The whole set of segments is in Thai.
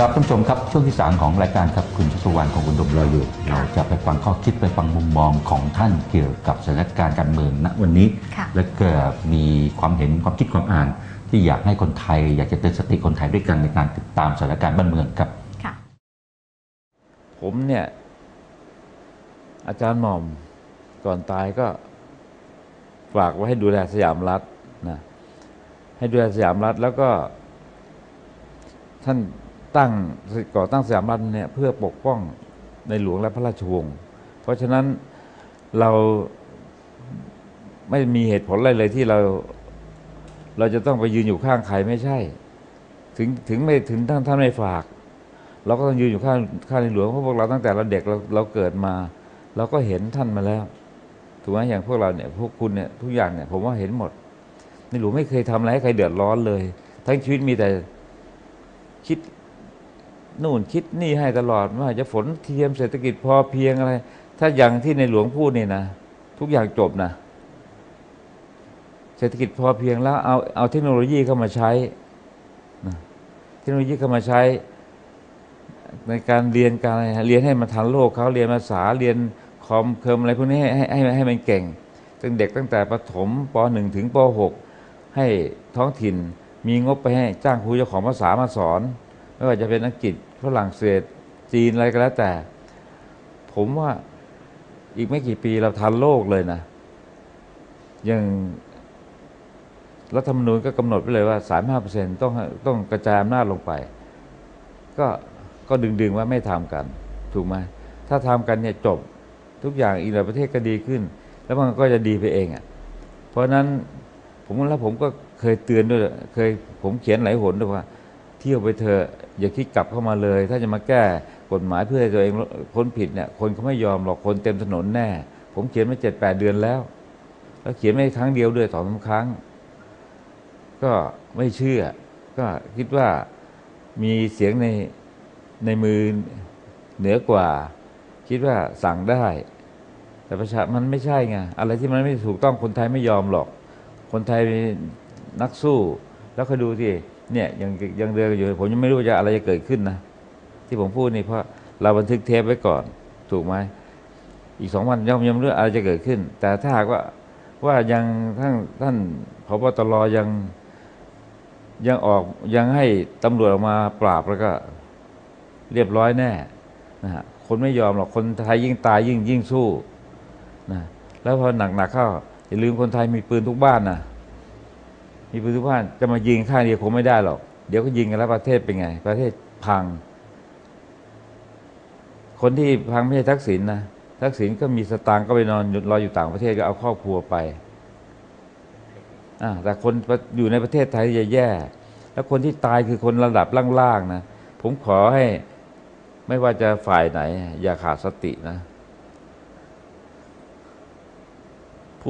ครับท่านผู้ชมครับช่วงที่ 3 ของรายการครับคุณชัชวานของคุณดมรออยู่ เราจะไปฟังข้อคิดไปฟังมุมมองของท่านเกี่ยวกับสถานการณ์การเมืองณวันนี้ ค่ะและก็มีความเห็นความคิดความอ่าน ที่อยากให้คนไทย อยากจะเตือนสติคนไทยด้วยกันในการติดตามสถานการณ์บ้านเมืองครับ ค่ะ ผมเนี่ย อาจารย์หม่อมก่อนตายก็ ฝากไว้ให้ดูแลสยามรัฐนะให้ดูแลสยามรัฐแล้วก็ ท่าน ตั้งก่อตั้งสยามรัฐเนี่ยเพื่อปกป้องในหลวงและพระราชวงศ์เพราะฉะนั้นเราไม่มีเหตุผลอะไรเลยที่เราเราจะต้องไปยืนอยู่ข้างใครไม่ใช่ ถึงถึงไม่ถึงท่านท่านไม่ฝาก เราก็ต้องยืนอยู่ข้างข้างในหลวงเพราะพวกเราตั้งแต่เราเด็กเราเราเกิดมา เราก็เห็นท่านมาแล้วถูกไหมอย่างพวกเราเนี่ยพวกคุณเนี่ยทุกอย่างเนี่ยผมว่าเห็นหมด ในหลวงไม่เคยทำอะไรให้ใครเดือดร้อนเลย ทั้งชีวิตมีแต่คิด นู่นคิดนี่ให้ตลอดว่าจะฝนเทียมเศรษฐกิจพอเพียงอะไร ถ้าอย่างที่ในหลวงพูดนี่นะ ทุกอย่างจบนะ เศรษฐกิจพอเพียงแล้วเอาเอาเทคโนโลยีเข้ามาใช้เทคโนโลยีเข้ามาใช้ ในการเรียนการเรียนให้มันทันโลกเขาเรียนภาษาเรียนคอมเคิมอะไรพวกนี้ให้ให้ให้ให้มันเก่งตั้งเด็กตั้งแต่ประถมป .1 ถึงป .6 ให้ท้องถิ่นมีงบไปให้จ้างครูเจ้าของภาษามาสอน ไม่ว่าจะเป็นอังกฤษฝรั่งเศสจีนอะไรก็แล้วแต่ ผมว่าอีกไม่กี่ปีเราทันโลกเลยนะ อย่างรัฐธรรมนูญก็กำหนดไปเลยว่า 35%ต้องต้องกระจายอำนาจลงไป ก็ก็ดึงดึงๆว่าไม่ทำกัน ถูกไหมถ้าทำกันเนี่ยจบทุกอย่างอีกหลายประเทศก็ดีขึ้น แล้วมันก็จะดีไปเองอะ่ะ เพราะนั้นผมแล้วผมก็เคยเตือนด้วย เคยผมเขียนหลายหนด้วยว่า ที่ยวไปเถอะอย่าคิดกลับเข้ามาเลย ถ้าจะมาแก้กฎหมายเพื่อให้ตัวเองพ้นผิดเนี่ยคนเขาไม่ยอมหรอกคนเต็มถนนแน่ ผมเขียนมาเจ็ดแปดเดือนแล้ว แล้วเขียนไม่ครั้งเดียวด้วยสองสามครั้ง ก็ไม่เชื่อ ก็คิดว่ามีเสียงในในมือเหนือกว่า คิดว่าสั่งได้ แต่ประชามันไม่ใช่ไงอะไรที่มันไม่ถูกต้องคนไทยไม่ยอมหรอก คนไทยนักสู้แล้วก็ดูที่ เนี่ยยังยังเดินอยู่ ผมยังไม่รู้ว่าจะอะไรจะเกิดขึ้นนะ ที่ผมพูดนี่เพราะเราบันทึกเทปไว้ก่อน ถูกไหมอีกสองวันย่อมยังไม่รู้อะไรจะเกิดขึ้น แต่ถ้าหากว่าว่ายังท่านท่านพบตรยังยังออกยังให้ตำรวจออกมาปราบแล้วก็เรียบร้อยแน่นะฮะคนไม่ยอมหรอกคนไทยยิ่งตายยิ่งยิ่งสู้นะแล้วพอหนักๆเข้าอย่าลืมคนไทยมีปืนทุกบ้านนะ มีปืนทุกบ้านจะมายิงข้างเดียวคงไม่ได้หรอก เดี๋ยวก็ยิงกันแล้วประเทศเป็นไง ประเทศพัง คนที่พังไม่ใช่ทักษิณนะทักษิณก็มีสตางค์ก็ไปนอนรออยู่ต่างประเทศก็เอาครอบครัวไปอ่าแต่คนอยู่ในประเทศไทยจะแย่ แล้วคนที่ตายคือคนระดับล่างๆนะ ผมขอให้ไม่ว่าจะฝ่ายไหน อย่าขาดสตินะ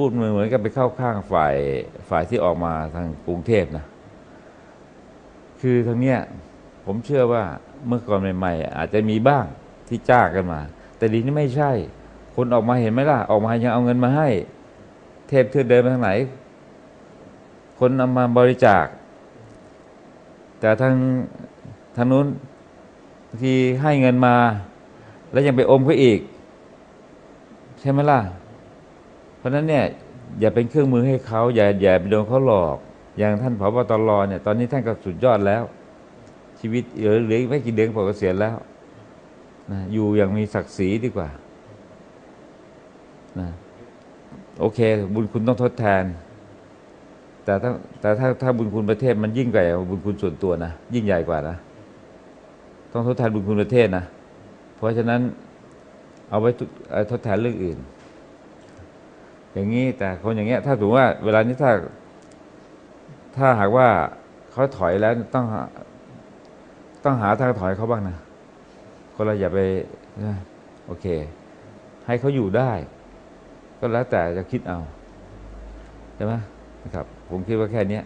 พูดเหมือนกับไปเข้าข้างฝ่ายฝ่ายที่ออกมาทางกรุงเทพนะ คือทางเนี้ยผมเชื่อว่าเมื่อก่อนใหม่ๆอาจจะมีบ้างที่จ้างกันมา แต่ดีนี้ไม่ใช่ คนออกมาเห็นไหมล่ะ ออกมายังเอาเงินมาให้ เทพเทือเดินไปทางไหน คนนำมาบริจาค แต่ทางทางนู้นบางทีให้เงินมา แล้วยังไปอมเขาอีก ใช่ไหมล่ะ ราะฉะนั้นเนี่ยอย่าเป็นเครื่องมือให้เขาอย่าอย่าไปโดนเขาหลอก อย่างท่านผบตรเนี่ยตอนนี้ท่านก็สุดยอดแล้ว ชีวิตเหลือเหลือไม่กี่เดือนพอเกษียณแล้วนะอยู่อย่างมีศักดิ์ศรีดีกว่านะโอเค บุญคุณต้องทดแทน แต่ถ้าแต่ถ้าถ้าบุญคุณประเทศมันยิ่งกว่บุญคุณส่วนตัวนะยิ่งใหญ่กว่านะต้องทดแทนบุญคุณประเทศนะเพราะฉะนั้นเอาไว้ทดแทนเรื่องอื่น อย่างนี้แต่คนอย่างเงี้ย ถ้าถือว่าเวลานี้ถ้า ถ้าหากว่าเขาถอยแล้วต้องต้องหาทางถอยเขาบ้างนะคนเราอย่าไปนะโอเค ให้เขาอยู่ได้ ก็แล้วแต่จะคิดเอาใช่ไหมนะครับ ผมคิดว่าแค่นี้